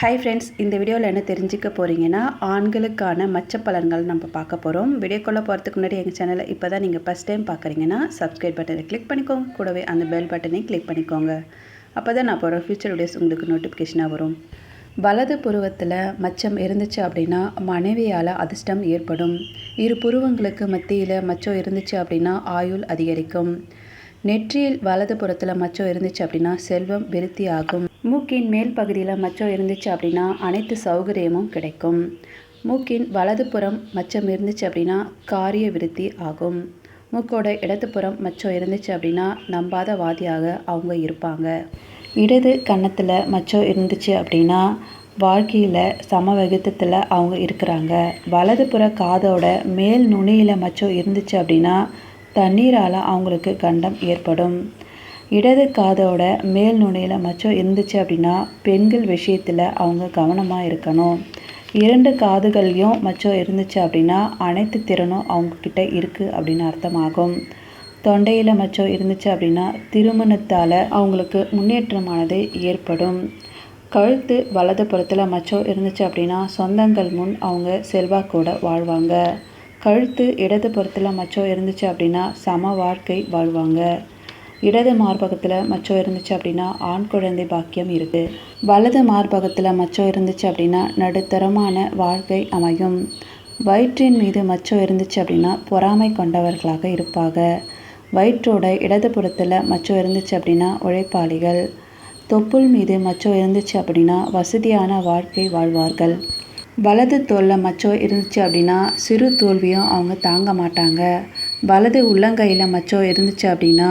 Hi friends இந்த வீடியோவில் என்ன தெரிஞ்சுக்க போகிறீங்கன்னா ஆண்களுக்கான மச்ச பலன்கள் நம்ம பார்க்க போகிறோம் வீடியோக்குள்ளே போகிறதுக்கு முன்னாடி எங்கள் சேனலை இப்போ தான் நீங்கள் ஃபஸ்ட் டைம் பார்க்குறீங்கன்னா சப்ஸ்கிரைப் பட்டனை கிளிக் பண்ணிக்கோங்க. கூடவே அந்த பெல் பட்டனை கிளிக் பண்ணிக்கோங்க. அப்போ தான் நான் போகிற ஃபியூச்சர் வீடியோஸ் உங்களுக்கு நோட்டிஃபிகேஷனாக வரும். வலது புருவத்தில் மச்சம் இருந்துச்சு அப்படின்னா மனைவியால் அதிர்ஷ்டம் ஏற்படும். இரு புருவங்களுக்கு மத்தியில் மச்சம் இருந்துச்சு அப்படின்னா ஆயுள் அதிகரிக்கும். நெற்றியில் வலது புறத்தில் மச்சம் இருந்துச்சு அப்படின்னா செல்வம் விருத்தி ஆகும் மூக்கின் மேல் பகுதியில் மச்சம் இருந்துச்சு அப்படின்னா அனைத்து சௌகரியமும் கிடைக்கும். மூக்கின் வலதுபுறம் மச்சம் இருந்துச்சு அப்படின்னா காரிய விருத்தி ஆகும். மூக்கோட இடதுபுறம் மச்சம் இருந்துச்சு அப்படின்னா நம்பாத வாதியாக அவங்க இருப்பாங்க. இடது கன்னத்தில் மச்சம் இருந்துச்சு அப்படின்னா வாழ்க்கையில் சமவகித்தத்தில் அவங்க இருக்கிறாங்க. வலதுபுற காதோட மேல் நுனியில் மச்சம் இருந்துச்சு அப்படின்னா தண்ணீரால் அவங்களுக்கு கண்டம் ஏற்படும். இடது காதோட மேல் நுனியில் மச்சம் இருந்துச்சு அப்படின்னா பெண்கள் விஷயத்தில் அவங்க கவனமாக இருக்கணும். இரண்டு காதுகள்லையும் மச்சம் இருந்துச்சு அப்படின்னா அனைத்து திறனும் அவங்கக்கிட்ட இருக்குது அப்படின்னு அர்த்தமாகும். தொண்டையில் மச்சம் இருந்துச்சு அப்படின்னா திருமணத்தால் அவங்களுக்கு முன்னேற்றமானது ஏற்படும். கழுத்து வலது புறத்தில் மச்சம் இருந்துச்சு அப்படின்னா சொந்தங்கள் முன் அவங்க செல்வாக்கோட வாழ்வாங்க. கழுத்து இடது புறத்தில் மச்சம் இருந்துச்சு அப்படின்னா சம வாழ்க்கை வாழ்வாங்க. இடது மார்பகத்தில் மச்சம் இருந்துச்சு அப்படின்னா ஆண் குழந்தை பாக்கியம் இருக்குது வலது மார்பகத்தில் மச்சம் இருந்துச்சு அப்படின்னா நடுத்தரமான வாழ்க்கை அமையும். வயிற்றின் மீது மச்சம் இருந்துச்சு அப்படின்னா பொறாமை கொண்டவர்களாக இருப்பாங்க வயிற்றோட இடது புறத்தில் மச்சம் இருந்துச்சு அப்படின்னா உழைப்பாளிகள். தொப்புள் மீது மச்சம் இருந்துச்சு அப்படின்னா வசதியான வாழ்க்கை வாழ்வார்கள். வலது தோலில் மச்சம் இருந்துச்சு அப்படின்னா சிறு தோல்வியும் அவங்க தாங்க மாட்டாங்க. வலது உள்ளங்கையில் மச்சம் இருந்துச்சு அப்படின்னா